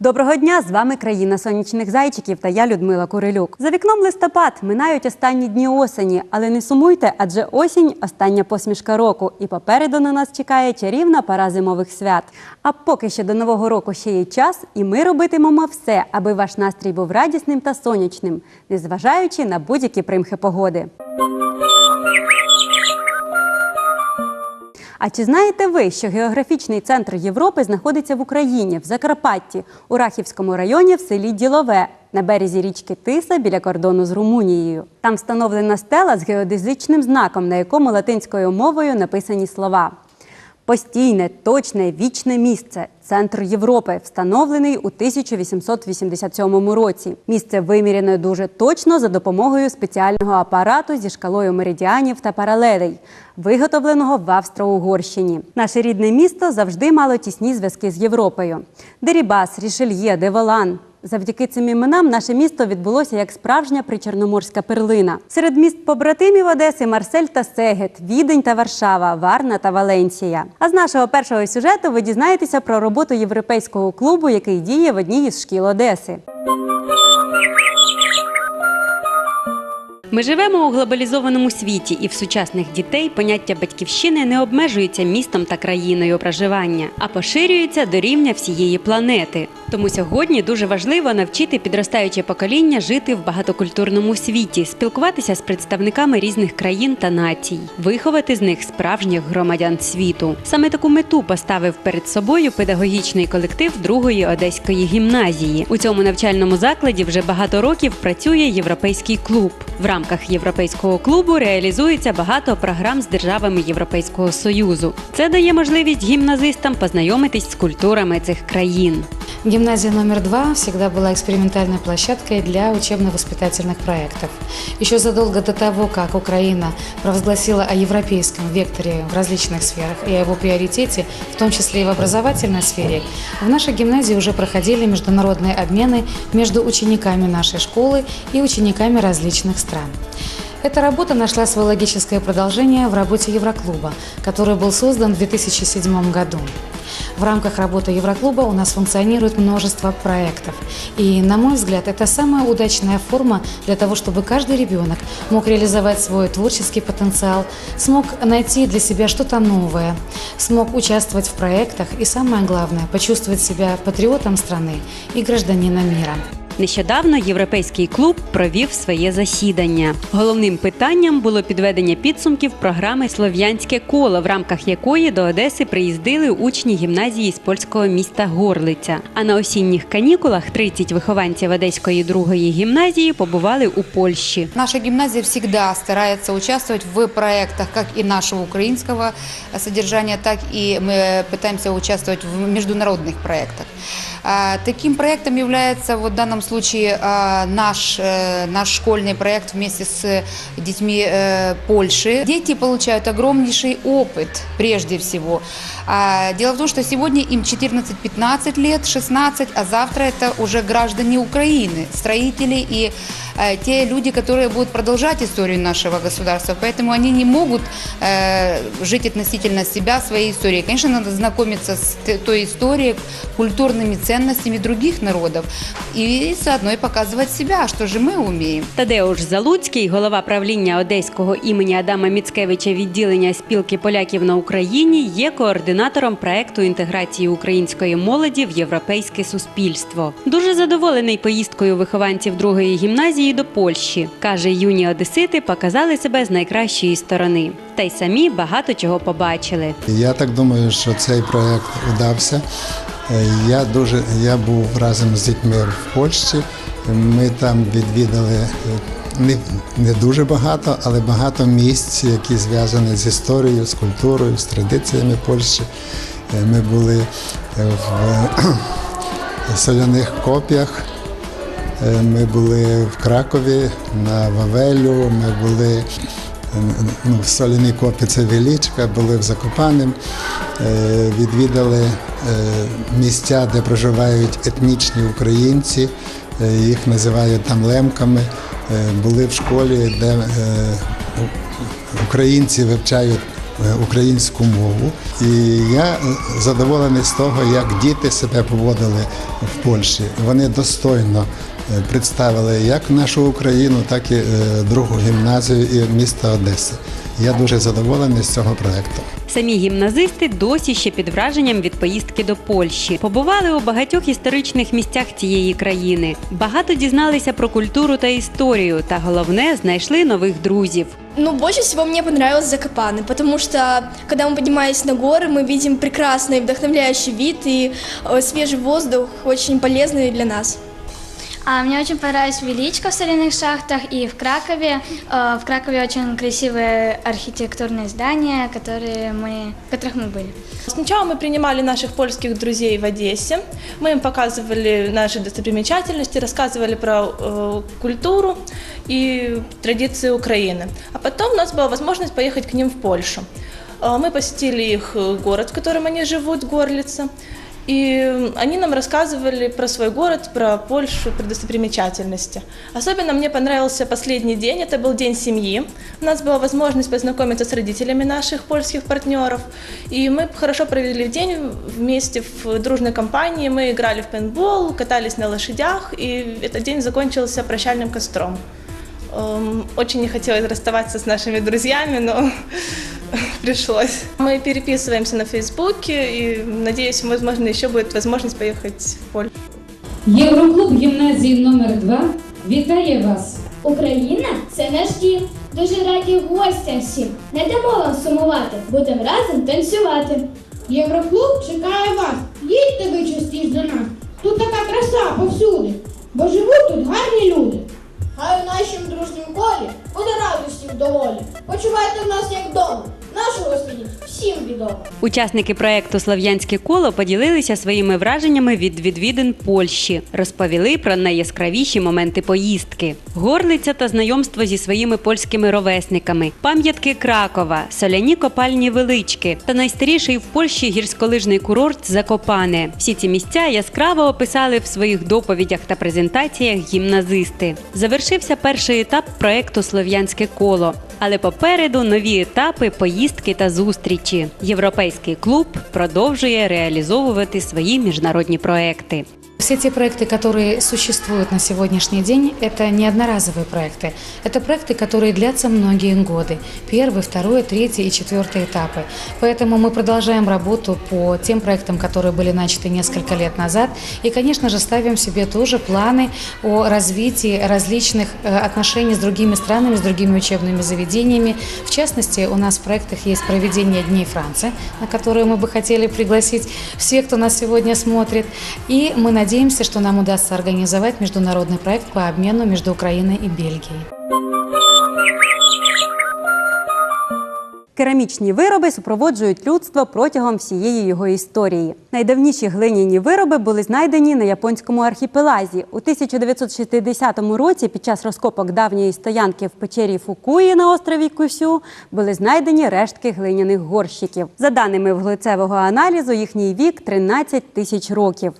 Доброго дня! З вами країна сонячних зайчиків та я Людмила Курилюк. За вікном листопад минають останні дні осені, але не сумуйте, адже осінь остання посмішка року, і попереду на нас чекає чарівна пора зимових свят. А поки що до нового року ще є час, і ми робитимемо все, аби ваш настрій був радісним та сонячним, незважаючи на будь-які примхи погоди. А чи знаєте ви, що географічний центр Європи знаходиться в Україні, в Закарпатті, у Рахівському районі в селі Ділове на березі річки Тиса біля кордону з Румунією? Там встановлена стела з геодезичним знаком, на якому латинською мовою написані слова. Постійне, точне, вічне місце центр Європи, встановлений у 1887 році. Місце виміряне дуже точно за допомогою спеціального апарату зі шкалою меридіанів та паралелей, виготовленого в Австро-Угорщині. Наше рідне місто завжди мало тісні зв'язки з Європою. Дерібас, Рішельє, Деволан. Завдяки цим іменам наше місто відбулося як справжня причорноморська перлина. Серед міст побратимів Одеси Марсель та Сегет, Відень та Варшава, Варна та Валенсія. А з нашого першого сюжету ви дізнаєтеся про роботу європейського клубу, який діє в одній із шкіл Одеси. Ми живемо у глобалізованому світі, і в сучасних дітей поняття батьківщини не обмежується містом та країною проживання, а поширюється до рівня всієї планети. Тому сьогодні дуже важливо навчити підростаюче покоління жити в багатокультурному світі, спілкуватися з представниками різних країн та націй, виховати з них справжніх громадян світу. Саме таку мету поставив перед собою педагогічний колектив другої одеської гімназії. У цьому навчальному закладі вже багато років працює європейський клуб. В рамках європейського клубу реалізується багато програм з державами Європейського союзу. Це дає можливість гімназистам познайомитись з культурами цих країн. Гимназия номер два всегда была экспериментальной площадкой для учебно-воспитательных проектов. Еще задолго до того, как Украина провозгласила о европейском векторе в различных сферах и о его приоритете, в том числе и в образовательной сфере, в нашей гимназии уже проходили международные обмены между учениками нашей школы и учениками различных стран. Эта работа нашла свое логическое продолжение в работе Евроклуба, который был создан в 2007 году. В рамках работы Евроклуба у нас функционирует множество проектов. И, на мой взгляд, это самая удачная форма для того, чтобы каждый ребенок мог реализовать свой творческий потенциал, смог найти для себя что-то новое, смог участвовать в проектах и, самое главное, почувствовать себя патриотом страны и гражданином мира. Нещодавно європейський клуб провів своє засідання. Головним питанням було підведення підсумків програми Слов'янське коло, в рамках якої до Одеси приїздили учні гімназії з польського міста Горлиця. А на осінніх канікулах 30 вихованців Одеської другої гімназії побували у Польщі. Наша гимназия всегда старается участвовать в проектах как и нашего украинского содержания, так и мы пытаемся участвовать в международных проектах. А, Таким проектом является вот в данном случае а, наш, э, наш школьный проект вместе с детьми э, Польши. Дети получают огромнейший опыт прежде всего. А, Дело в том, что сегодня им 14-15 лет, 16, а завтра это уже граждане Украины, строители и э, те люди, которые будут продолжать историю нашего государства. Поэтому они не могут жить относительно себя, своей историей. Конечно, надо знакомиться с той историей, культурными ценностями других народов и заодно и показывать себя, что же мы умеем. Тадеуш Залуцький, голова правління одеського імені Адама Міцкевича відділення спілки поляків на Україні, є координатором проекту інтеграції української молоді в європейське суспільство. Дуже задоволений поїздкою вихованців другої гімназії до Польщі. каже, юні одесити показали себе з найкращої сторони, та й самі багато чого побачили. Я так думаю, що цей проект удався. Е, Я дуже я був разом з дітьми в Польщі. Ми там відвідали е, не, не дуже багато, але багато місць, які зв'язані з історією, з культурою, з традиціями Польщі. Е, Ми були в соляних коп'ях. Ми були в Кракові, на Вавелю, ми були ну, в Соляній Копі це були в Закопанем, е, відвідали е, місця, де проживають етнічні українці, е, їх називають там лемками. Були в школі, де українці вивчають українську мову. І я задоволений з того, як діти себе поводили в Польщі. Вони достойно представили як нашу Україну, так і другу гімназію і міста Одеси. Я дуже задоволений з цього проєкту. Самі гімназисти досі ще під враженням від поїздки до Польщі. Побували у багатьох історичних місцях цієї країни. Багато дізналися про культуру та історію, та головне знайшли нових друзів. Ну, больше всего мне понравилось Закопаны, потому что, когда мы поднимались на горы, мы видим прекрасный вдохновляющий вид и э, свежий воздух, очень полезный для нас. А мне очень понравилась Величко в соляных шахтах и в Кракове. Э, В Кракове очень красивые архитектурные здания, которые мы, в которых мы были. Сначала мы принимали наших польских друзей в Одессе. Мы им показывали наши достопримечательности, рассказывали про э, культуру и традиции Украины. А потом у нас была возможность поехать к ним в Польшу. Э, мы посетили их э, город, в котором они живут, Горлица. И они нам рассказывали про свой город, про Польшу, про достопримечательности. Особенно мне понравился последний день, это был день семьи. У нас была возможность познакомиться с родителями наших польских партнеров. И мы хорошо провели день вместе в дружной компании. Мы играли в пейнтбол, катались на лошадях, и этот день закончился прощальным костром. Эм, Очень не хотелось расставаться с нашими друзьями, но пришлось. Мы переписываемся на Фейсбуке и надеюсь, возможно, еще будет возможность поехать в Польшу. Євроклуб гімназії номер 2 вітає вас! Україна це наш дім. Дуже раді гостям всім. Не дамо вам сумувати, будемо разом танцювати. Євроклуб чекає вас. Їдьте ви частіше до нас. Тут така краса всім відомо. Учасники проекту Слов'янське коло поділилися своїми враженнями від відвідин Польщі, розповіли про найяскравіші моменти поїздки, горлиця та знайомство зі своїми польськими ровесниками, пам'ятки Кракова, соляні копальні велички та найстаріший в Польщі гірськолижний курорт Закопане. Всі ці місця яскраво описали в своїх доповідях та презентаціях гімназисти. Завершився перший етап проекту Слов'янське коло. Але попереду нові етапи, поїздки та зустрічі. Європейський клуб продовжує реалізовувати свої міжнародні проекти. Все те проекты, которые существуют на сегодняшний день, это не одноразовые проекты. Это проекты, которые длятся многие годы. Первый, второй, третий и четвертый этапы. Поэтому мы продолжаем работу по тем проектам, которые были начаты несколько лет назад. И, конечно же, ставим себе тоже планы о развитии различных э, отношений с другими странами, с другими учебными заведениями. В частности, у нас в проектах есть проведение Дней Франции, на которые мы бы хотели пригласить всех, кто нас сегодня смотрит. И мы надеемся, что нам удастся организовать международный проект по обмену между Украиной и Бельгией. Керамічні вироби супроводжують людство протягом всієї його історії. Найдавніші глиняні вироби були знайдені на японському архіпелазі. У 1960 році під час розкопок давньої стоянки в печері Фукуї на острові Кусю були знайдені рештки глиняних горщиків. За даними вуглецевого аналізу, їхній вік 13 тисяч років.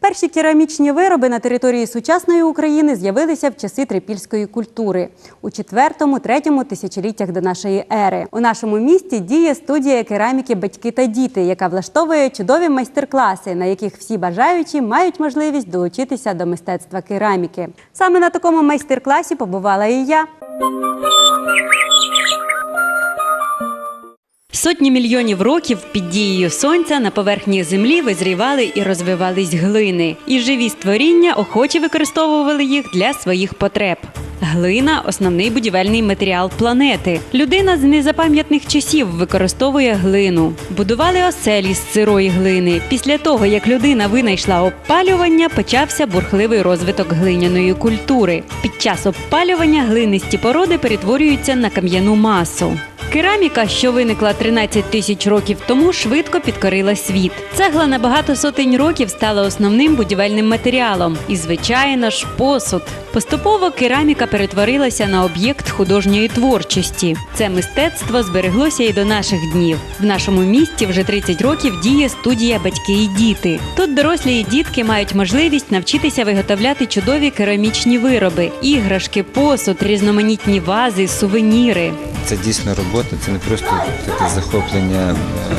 Перші керамічні вироби на території сучасної України з'явилися в часи трипільської культури у 4-3 тисячоліттях до нашої ери. У нашому місті діє студія кераміки Батьки та діти, яка влаштовує чудові майстер-класи, на яких всі бажаючі мають можливість долучитися до мистецтва кераміки. Саме на такому майстер-класі побувала і я. Сотні мільйонів років під дією сонця на поверхні землі визрівали і розвивались глини, і живі створіння охоче використовували їх для своїх потреб. Глина основний будівельний матеріал планети. Людина з незапам'ятних часів використовує глину. Будували оселі з сирої глини. Після того, як людина винайшла обпалювання, почався бурхливий розвиток глиняної культури. Під час обпалювання глинисті породи перетворюються на кам'яну масу. Кераміка, що виникла 13 тисяч років тому, швидко підкорила світ. Цегла на багато сотень років стала основним будівельним матеріалом. І, звичайно ж, посуд. Поступово кераміка перетворилася на об'єкт художньої творчості. Це мистецтво збереглося і до наших днів. В нашому місті вже 30 років діє студія Батьки і діти. Тут дорослі і дітки мають можливість навчитися виготовляти чудові керамічні вироби, іграшки, посуд, різноманітні вази, сувеніри. Це дійсно робота робота це не просто таке захоплення е,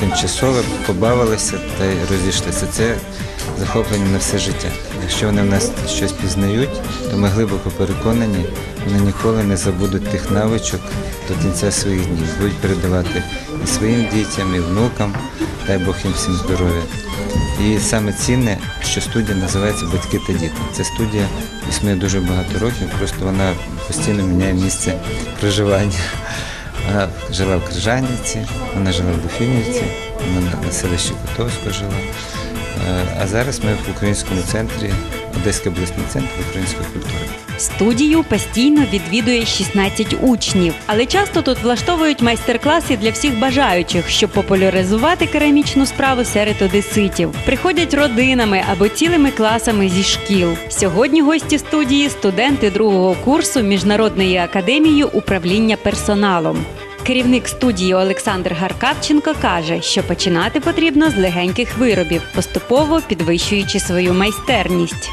тимчасове, побавилися та й розійшлися. Це захоплення на все життя. Якщо вони в нас щось пізнають, то ми глибоко переконані, вони ніколи не забудуть тих навичок до кінця своїх днів. Будуть передавати і своїм дітям, і внукам, дай Бог їм всім здоров'я. І саме цінне, що студія називається Батьки та діти. Ця студія існує дуже багато років, просто вона постійно міняє місце проживання. Вона жила в Крижанівці, вона жила в Буфінівці, вона на селищі Котовського жила. Е, А зараз ми в українському центрі, Одеський обласний центр української культури. Студію постійно відвідує 16 учнів, але часто тут влаштовують майстер-класи для всіх бажаючих, щоб популяризувати керамічну справу серед одеситів. Приходять родинами або цілими класами зі шкіл. Сьогодні гості студії студенти другого курсу Міжнародної академії управління персоналом. Керівник студії Олександр Гаркавченко каже, що починати потрібно з легеньких виробів, поступово підвищуючи свою майстерність.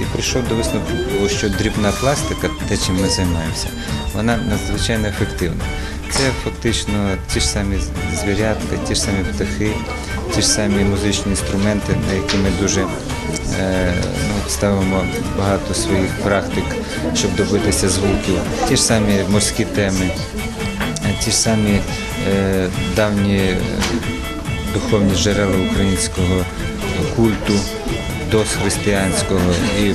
І прийшов до висновку, що дрібна пластика, те, чим ми займаємося, вона надзвичайно ефективна. Це фактично ті ж самі звірятка, ті ж самі птахи, ті ж самі музичні інструменти, на які ми дуже е, ну, ставимо багато своїх практик, щоб добитися звуків, ті ж самі морські теми, ті ж самі е, давні е, духовні джерела українського культу, досхристиянського і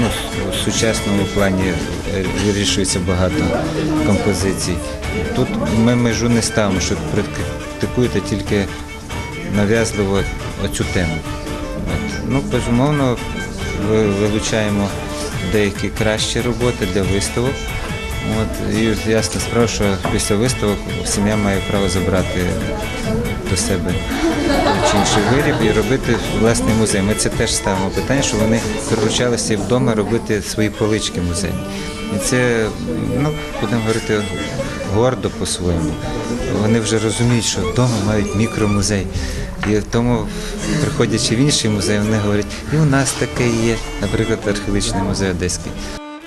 ну, в сучасному плані е, вирішується багато композицій. Тут ми межу не ставимо, що практикуєте тільки нав'язливо оцю тему. Ну, безумовно, ви- вилучаємо деякі кращі роботи для виставок. От, і ясна справа, що після виставок сім'я має право забрати до себе чи інший виріб і робити власний музей. Ми це теж ставимо питання, що вони приручалися вдома робити свої полички музейні. І це, ну, будемо говорити, гордо по-своєму. Вони вже розуміють, що вдома мають мікромузей. І тому, приходячи в інший музей, вони говорять, і у нас таке є, наприклад, археологічний музей Одеський.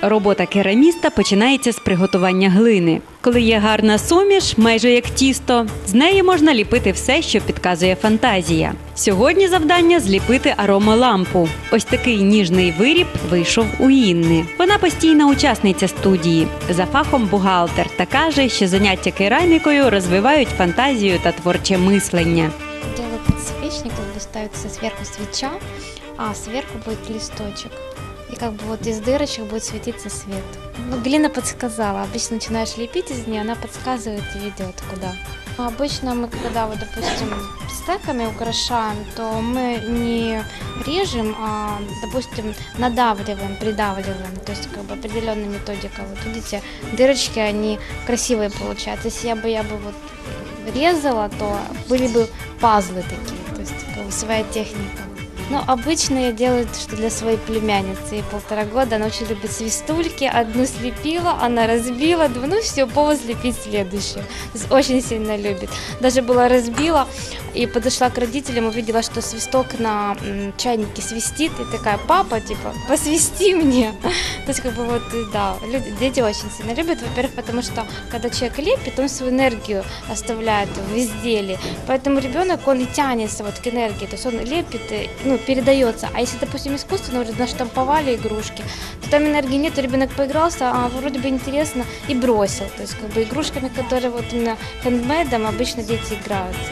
Робота кераміста починається з приготування глини. Коли є гарна суміш, майже як тісто, з неї можна ліпити все, що підказує фантазія. Сьогодні завдання зліпити аромалампу. Ось такий ніжний виріб вийшов у Інни. Вона постійна учасниця студії, за фахом бухгалтер та каже, що заняття керамікою розвивають фантазію та творче мислення. Подсвечник, как бы ставится сверху а сверху будет листочек. И как бы вот из дырочек будет светиться свет. Ну, глина подсказала. Обычно начинаешь лепить из нее, она подсказывает и ведет куда. А Обычно мы, когда, вот, допустим, стеками украшаем, то мы не режем, а, допустим, надавливаем, придавливаем. То есть как бы определенная методика. Вот видите, дырочки, они красивые получаются. Если я бы, я бы вот резала, то были бы пазлы такие, то есть как бы своя техника. Но обычно я делаю, что для своей племянницы, ей полтора года, она очень любит свистульки, одну слепила, она разбила, думаю, ну все, повод слепить следующую. То есть очень сильно любит. Даже была разбила и подошла к родителям, увидела, что свисток на чайнике свистит, и такая, папа, типа, посвисти мне. То есть, как бы вот, э, да, люди- дети очень сильно любят, во-первых, потому что, когда человек лепит, он свою энергию оставляет в изделии, поэтому ребенок, он и тянется вот к энергии, то есть он лепит, ну, передается, а если, допустим, искусственно уже наштамповали игрушки, то там энергии нет, ребенок поигрался, а вроде бы интересно, и бросил, то есть, как бы, игрушками, которые вот именно хендмейдом обычно дети играются.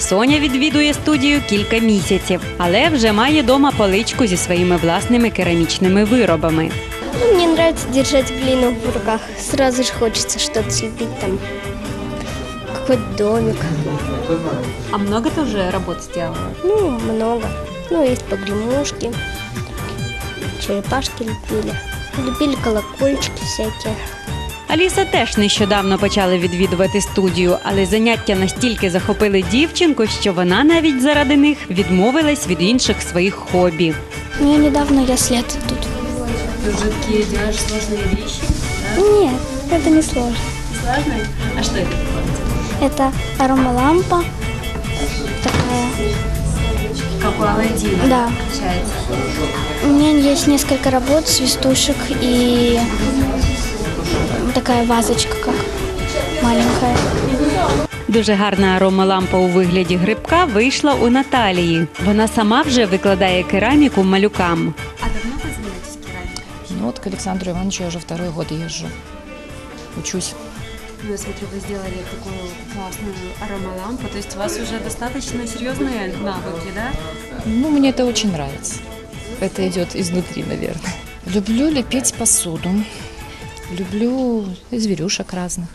Соня відвідує студію кілька місяців, але вже має дома поличку зі своїми власними керамічними виробами. Ну, мне нравится держать глину в руках. Сразу же хочется что-то там. Какой-то домик. А много ти вже робот зробила? Ну, много. Ну, есть погремушки. Черепашки лепили. Лепили колокольчики всякие. Аліса теж нещодавно почала відвідувати студію, але заняття настільки захопили дівчинку, що вона навіть заради них відмовилась від інших своїх хобі. Ну, я недавно я след тут. Такі робиш складні речі? Нет, это не сложно. Сложно? А що це? Это аромалампа. Такая. Как у Аладдина. Да. Получается. У меня есть несколько работ, свистушек и такая вазочка как. маленькая. Дуже гарна аромалампа у вигляді грибка вийшла у Наталії. Вона сама вже викладає кераміку малюкам. А давно ви займаєтесь керамікою? Ну вот к Александру Ивановичу я уже второй год езжу. Учусь. Ну, я смотрю, вы сделали такую классную аромалампу, то есть у вас уже достаточно серьезные навыки, да? Ну, мне это очень нравится. Это идет изнутри, наверное. Люблю лепить посуду. Люблю зверюшек разных.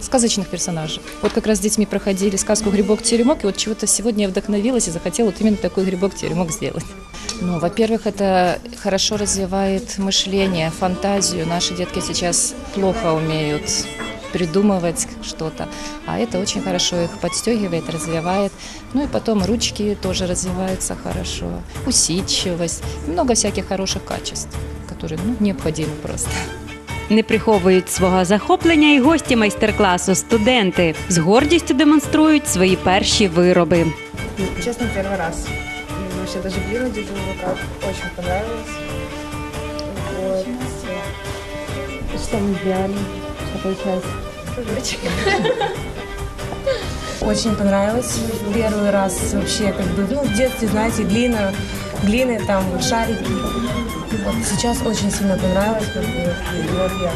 Сказочных персонажей. Вот как раз с детьми проходили сказку «Грибок-теремок», и вот чего-то сегодня я вдохновилась и захотела вот именно такой грибок-теремок сделать. Ну, во-первых, это хорошо развивает мышление, фантазию. Наши детки сейчас плохо умеют придумывать что-то, а это очень хорошо их подстегивает, развивает. Ну и потом ручки тоже развиваются хорошо, усидчивость, много всяких хороших качеств, которые ну, необходимы просто. Не приховують свого захоплення і гості майстер-класу студенти. З гордістю демонструють свої перші вироби. Честно, первый раз. И Вообще даже глину держу в руках. Очень понравилось. Вот. Что мы сделали? Что получилось? Очень понравилось. Первый раз вообще как бы, ну, в детстве, знаете, глина, глины, там, шарики. Вот сейчас очень сильно понравилось. Как бы, вот я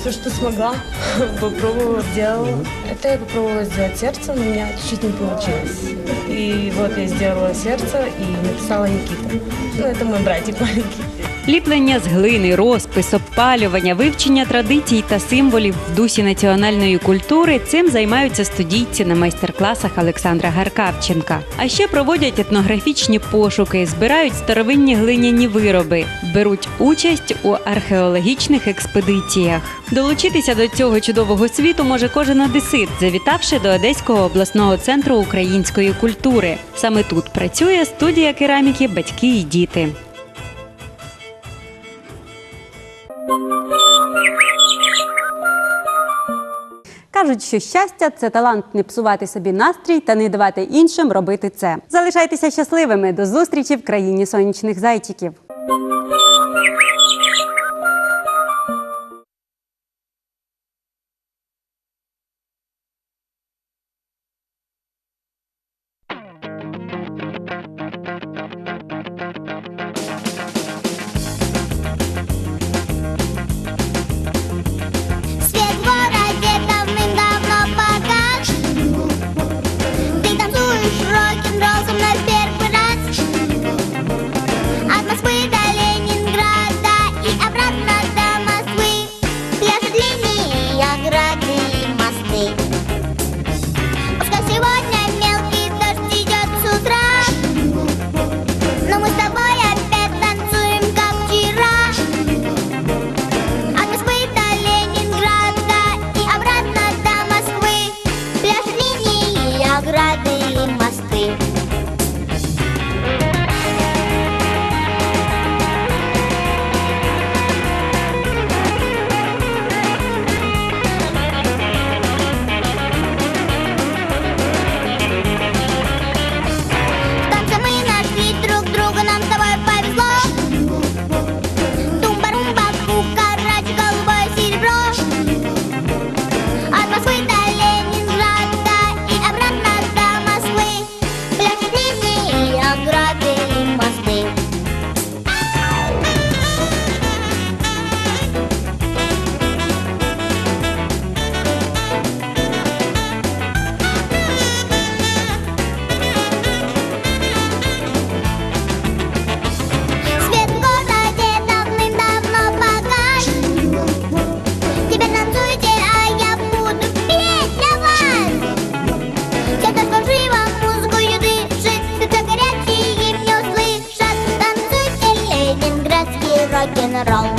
все, что смогла, попробовала, сделала. Это я попробовала сделать сердце, но у меня чуть-чуть не получилось. И вот я сделала сердце и написала Никита. Ну, это мой братик маленький. Ліплення з глини, розпис, обпалювання, вивчення традицій та символів в дусі національної культури цим займаються студійці на майстер-класах Олександра Гаркавченка. А ще проводять етнографічні пошуки, збирають старовинні глиняні вироби, беруть участь у археологічних експедиціях. Долучитися до цього чудового світу може кожен одесит, завітавши до Одеського обласного центру української культури. Саме тут працює студія кераміки Батьки і діти. Кажуть, що щастя це талант не псувати собі настрій та не давати іншим робити це. Залишайтеся щасливими до зустрічі в країні сонячних зайчиків. เรา